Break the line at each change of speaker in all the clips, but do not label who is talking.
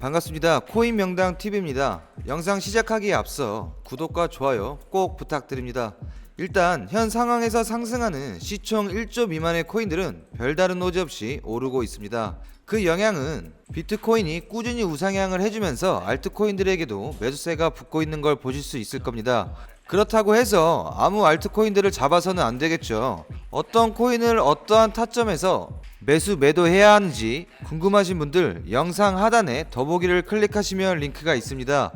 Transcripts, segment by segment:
반갑습니다. 코인 명당 TV입니다. 영상 시작하기에 앞서 구독과 좋아요 꼭 부탁드립니다. 일단 현 상황에서 상승하는 시총 1조 미만의 코인들은 별다른 노지 없이 오르고 있습니다. 그 영향은 비트코인이 꾸준히 우상향을 해주면서 알트코인들에게도 매수세가 붙고 있는 걸 보실 수 있을 겁니다. 그렇다고 해서 아무 알트코인들을 잡아서는 안 되겠죠. 어떤 코인을 어떠한 타점에서 매수 매도해야 하는지 궁금하신 분들 영상 하단에 더보기를 클릭하시면 링크가 있습니다.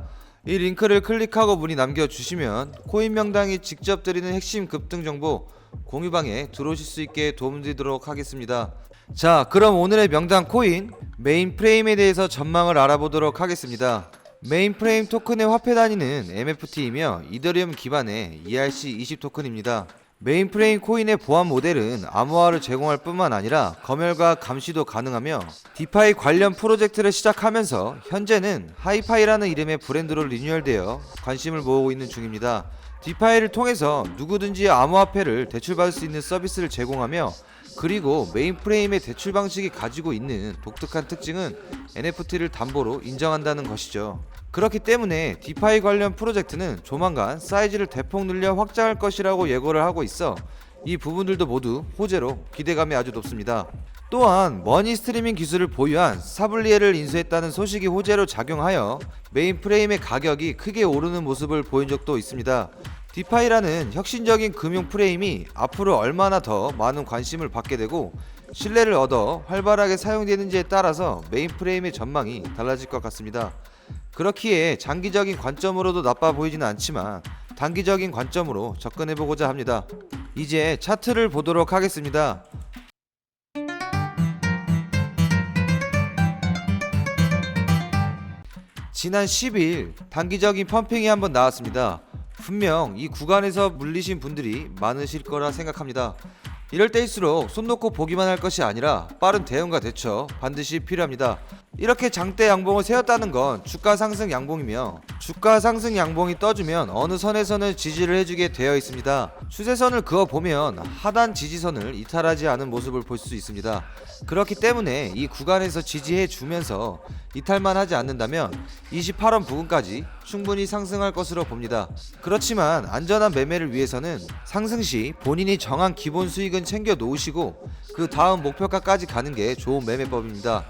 이 링크를 클릭하고 문의 남겨주시면 코인 명당이 직접 드리는 핵심 급등 정보 공유방에 들어오실 수 있게 도움드리도록 하겠습니다. 자, 그럼 오늘의 명당 코인 메인 프레임에 대해서 전망을 알아보도록 하겠습니다. 메인 프레임 토큰의 화폐 단위는 MFT이며 이더리움 기반의 ERC20 토큰입니다. 메인 프레임 코인의 보안 모델은 암호화를 제공할 뿐만 아니라 검열과 감시도 가능하며 디파이 관련 프로젝트를 시작하면서 현재는 하이파이라는 이름의 브랜드로 리뉴얼되어 관심을 모으고 있는 중입니다. 디파이를 통해서 누구든지 암호화폐를 대출받을 수 있는 서비스를 제공하며 그리고 메인 프레임의 대출 방식이 가지고 있는 독특한 특징은 NFT를 담보로 인정한다는 것이죠. 그렇기 때문에 디파이 관련 프로젝트는 조만간 사이즈를 대폭 늘려 확장할 것이라고 예고를 하고 있어 이 부분들도 모두 호재로 기대감이 아주 높습니다. 또한 머니 스트리밍 기술을 보유한 사블리에를 인수했다는 소식이 호재로 작용하여 메인 프레임의 가격이 크게 오르는 모습을 보인 적도 있습니다. 디파이라는 혁신적인 금융 프레임이 앞으로 얼마나 더 많은 관심을 받게 되고 신뢰를 얻어 활발하게 사용되는지에 따라서 메인 프레임의 전망이 달라질 것 같습니다. 그렇기에 장기적인 관점으로도 나빠 보이지는 않지만 단기적인 관점으로 접근해 보고자 합니다. 이제 차트를 보도록 하겠습니다. 지난 10일 단기적인 펌핑이 한번 나왔습니다. 분명 이 구간에서 물리신 분들이 많으실 거라 생각합니다. 이럴 때일수록 손 놓고 보기만 할 것이 아니라 빠른 대응과 대처 반드시 필요합니다. 이렇게 장대 양봉을 세웠다는 건 주가 상승 양봉이며 주가 상승 양봉이 떠주면 어느 선에서는 지지를 해주게 되어 있습니다. 추세선을 그어 보면 하단 지지선을 이탈하지 않은 모습을 볼 수 있습니다. 그렇기 때문에 이 구간에서 지지해 주면서 이탈만 하지 않는다면 28원 부근까지 충분히 상승할 것으로 봅니다. 그렇지만 안전한 매매를 위해서는 상승 시 본인이 정한 기본 수익은 챙겨 놓으시고 그 다음 목표가까지 가는 게 좋은 매매법입니다.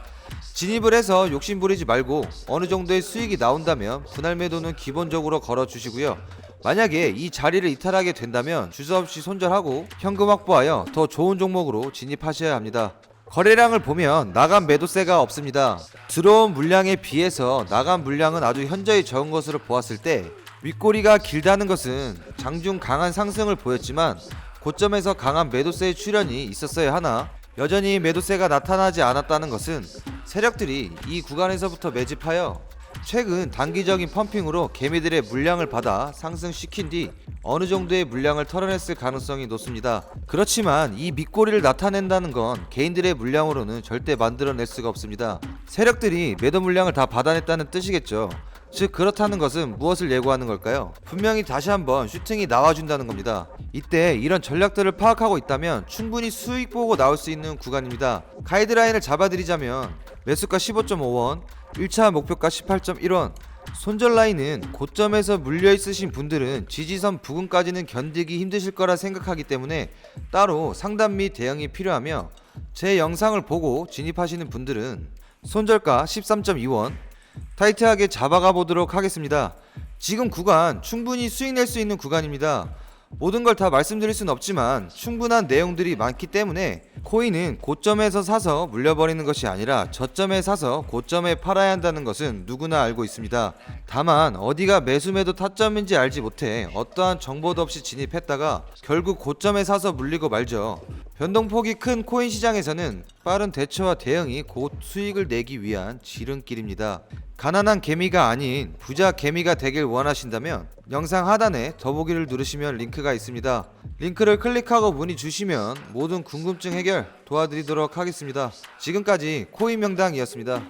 진입을 해서 욕심 부리지 말고 어느 정도의 수익이 나온다면 분할 매도는 기본적으로 걸어 주시고요. 만약에 이 자리를 이탈하게 된다면 주저없이 손절하고 현금 확보하여 더 좋은 종목으로 진입하셔야 합니다. 거래량을 보면 나간 매도세가 없습니다. 들어온 물량에 비해서 나간 물량은 아주 현저히 적은 것으로 보았을 때 윗꼬리가 길다는 것은 장중 강한 상승을 보였지만 고점에서 강한 매도세의 출현이 있었어야 하나 여전히 매도세가 나타나지 않았다는 것은 세력들이 이 구간에서부터 매집하여 최근 단기적인 펌핑으로 개미들의 물량을 받아 상승시킨 뒤 어느 정도의 물량을 털어냈을 가능성이 높습니다. 그렇지만 이 밑꼬리를 나타낸다는 건 개인들의 물량으로는 절대 만들어낼 수가 없습니다. 세력들이 매도 물량을 다 받아냈다는 뜻이겠죠. 즉 그렇다는 것은 무엇을 예고하는 걸까요? 분명히 다시 한번 슈팅이 나와준다는 겁니다. 이때 이런 전략들을 파악하고 있다면 충분히 수익 보고 나올 수 있는 구간입니다. 가이드라인을 잡아드리자면 매수가 15.5원, 1차 목표가 18.1원, 손절 라인은 고점에서 물려 있으신 분들은 지지선 부근까지는 견디기 힘드실 거라 생각하기 때문에 따로 상담 및 대응이 필요하며 제 영상을 보고 진입하시는 분들은 손절가 13.2원, 타이트하게 잡아가 보도록 하겠습니다. 지금 구간 충분히 수익 낼 수 있는 구간입니다. 모든 걸 다 말씀드릴 수는 없지만 충분한 내용들이 많기 때문에 코인은 고점에서 사서 물려버리는 것이 아니라 저점에 사서 고점에 팔아야 한다는 것은 누구나 알고 있습니다. 다만 어디가 매수 매도 타점인지 알지 못해 어떠한 정보도 없이 진입했다가 결국 고점에 사서 물리고 말죠. 변동폭이 큰 코인 시장에서는 빠른 대처와 대응이 곧 수익을 내기 위한 지름길입니다. 가난한 개미가 아닌 부자 개미가 되길 원하신다면 영상 하단에 더보기를 누르시면 링크가 있습니다. 링크를 클릭하고 문의 주시면 모든 궁금증 해결 도와드리도록 하겠습니다. 지금까지 코인 명당이었습니다.